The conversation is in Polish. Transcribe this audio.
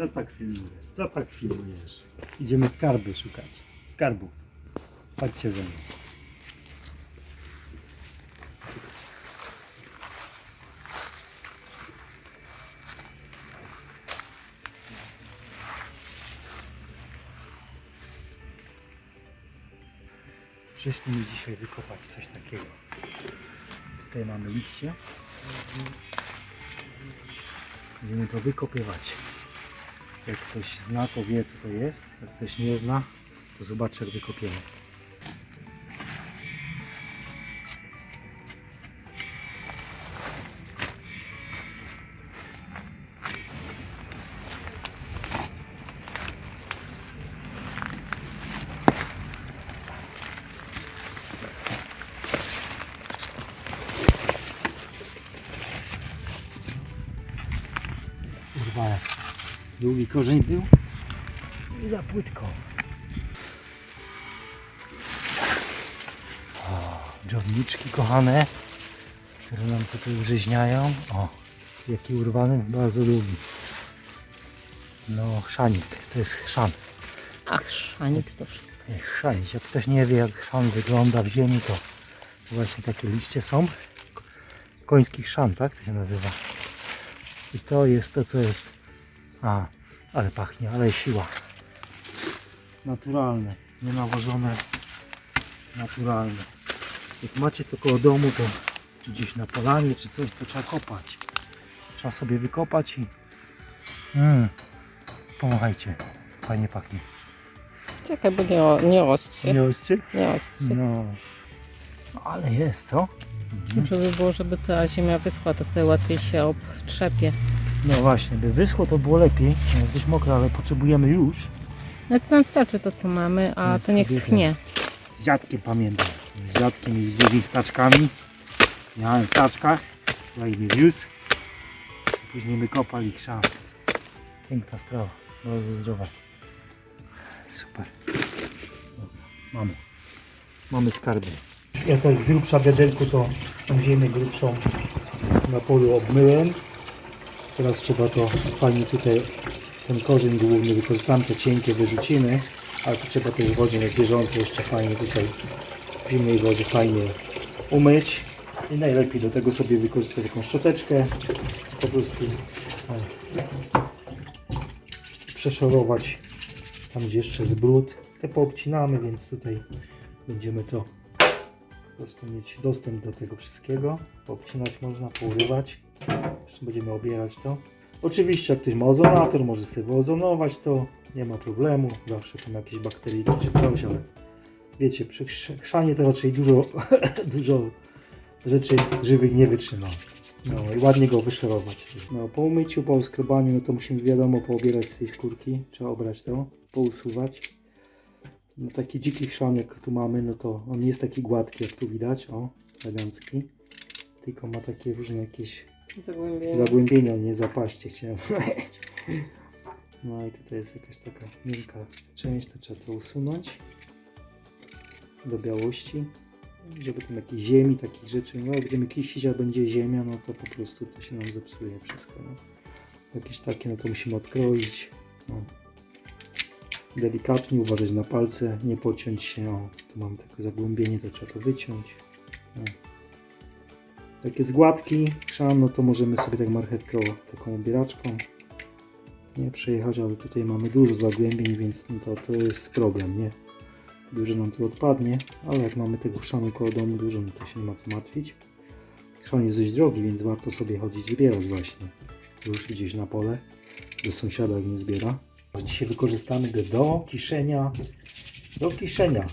Co tak filmujesz? Co tak filmujesz? Idziemy skarby szukać. Skarbu. Chodźcie ze mną. Przyszliśmy dzisiaj wykopać coś takiego. Tutaj mamy liście. Będziemy to wykopywać. Jak ktoś zna, to wie co to jest. Jak ktoś nie zna, to zobaczy jak wykopiemy. Kurwa, jak długi korzeń był i za płytko. O, dżowniczki kochane, które nam tutaj użyźniają. O, jaki urwany, bardzo długi. No, szanik, to jest chrzan. Ach, szanic to wszystko. Nie, Chrzanić. Jak ktoś nie wie jak chrzan wygląda w ziemi, to właśnie takie liście są. Koński chrzan, tak to się nazywa. I to jest to, co jest. A, ale pachnie, ale siła. Naturalne, nienawożone, naturalne. Jak macie to koło domu, to czy gdzieś na polanie, czy coś, to trzeba kopać. Trzeba sobie wykopać i. Mm, pomachajcie. Fajnie pachnie. Czekaj, bo nie, o- nie ostrzy. Nie ostrzy? Nie ostrzy. No. No, Ale jest, co? Dobrze by było, żeby ta ziemia wyschła, to wtedy łatwiej się obtrzepie. No właśnie, by wyschło to było lepiej. No, Jest dość mokro, ale potrzebujemy już. No to nam starczy to, co mamy, a Więc to niech sobie schnie. Z dziadkiem pamiętam. Z dziadkiem jeździli z taczkami. Miałem w taczkach. Ja ich nie wiózł. Później my kopali krzak. Piękna sprawa. Bardzo zdrowa. Super. No, mamy. Mamy skarby. Ja to z grubsza wiaderku to tą ziemię grubszą na polu obmyłem. Teraz trzeba to fajnie tutaj ten korzeń główny wykorzystamy, te cienkie wyrzucimy, ale to trzeba też w wodzie na bieżąco jeszcze fajnie tutaj w zimnej wodzie fajnie umyć i najlepiej do tego sobie wykorzystać taką szczoteczkę po prostu o, przeszorować tam gdzie jeszcze jest brud. Te poobcinamy, więc tutaj będziemy to po prostu mieć dostęp do tego wszystkiego. Poobcinać można, pourywać jeszcze będziemy obierać to Oczywiście jak ktoś ma ozonator, może sobie wyozonować to, nie ma problemu, zawsze tam jakieś bakterie czy coś, ale wiecie, przy chrz- chrzanie to raczej dużo, dużo rzeczy żywych nie wytrzyma. No i ładnie go wyszerować. No po umyciu, po skrobaniu, no to musimy wiadomo poobierać z tej skórki, trzeba obrać to, pousuwać. No taki dziki chrzanek tu mamy, no to on nie jest taki gładki jak tu widać, o, elegancki, tylko ma takie różne jakieś Zagłębienie. Zagłębienia, nie zapaście chciałem powiedzieć. No i tutaj jest jakaś taka miękka część, to trzeba to usunąć do białości. Żeby tam jakiejś ziemi, takich rzeczy, no będziemy kiścić, a będzie ziemia, no to po prostu to się nam zepsuje wszystko. No. Jakieś takie, no to musimy odkroić. No. Delikatnie uważać na palce, nie pociąć się. O, tu mam takie zagłębienie, to trzeba to wyciąć. No. Jak jest gładki chrzan, no to możemy sobie tak marchewkę taką obieraczką nie przejechać, ale tutaj mamy dużo zagłębień, więc no to, to jest problem, nie? Dużo nam tu odpadnie, ale jak mamy tego chrzanu koło domu dużo, no to się nie ma co martwić. Chrzan jest dość drogi, więc warto sobie chodzić zbierać właśnie. Ruszyć gdzieś na pole, do sąsiada nie zbiera. Dzisiaj wykorzystamy go do kiszenia, do kiszenia.